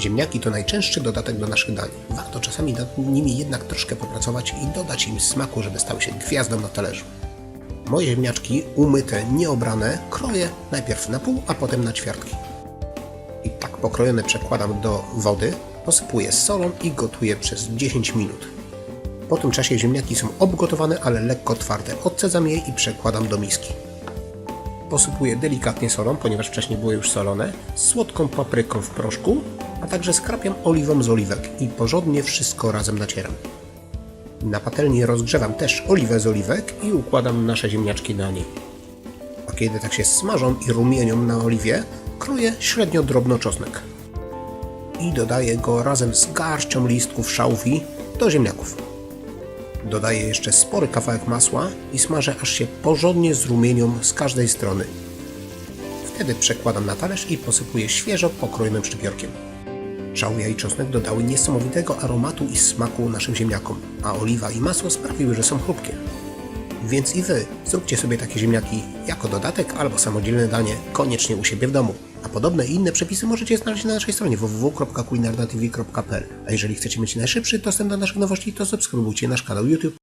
Ziemniaki to najczęstszy dodatek do naszych dań. Warto czasami nad nimi jednak troszkę popracować i dodać im smaku, żeby stały się gwiazdą na talerzu. Moje ziemniaczki, umyte, nieobrane, kroję najpierw na pół, a potem na ćwiartki. I tak pokrojone przekładam do wody, posypuję solą i gotuję przez 10 minut. Po tym czasie ziemniaki są obgotowane, ale lekko twarde. Odcedzam je i przekładam do miski. Posypuję delikatnie solą, ponieważ wcześniej były już solone, słodką papryką w proszku, a także skrapiam oliwą z oliwek i porządnie wszystko razem nacieram. Na patelni rozgrzewam też oliwę z oliwek i układam nasze ziemniaczki na niej. A kiedy tak się smażą i rumienią na oliwie, kroję średnio drobno czosnek. I dodaję go razem z garścią listków szałwi do ziemniaków. Dodaję jeszcze spory kawałek masła i smażę aż się porządnie zrumienią z każdej strony. Wtedy przekładam na talerz i posypuję świeżo pokrojonym szczypiorkiem. Żałwia i czosnek dodały niesamowitego aromatu i smaku naszym ziemniakom, a oliwa i masło sprawiły, że są chrupkie. Więc i Wy zróbcie sobie takie ziemniaki jako dodatek albo samodzielne danie koniecznie u siebie w domu. A podobne i inne przepisy możecie znaleźć na naszej stronie www.kulinarnatv.pl A jeżeli chcecie mieć najszybszy dostęp do naszych nowości, to subskrybujcie nasz kanał YouTube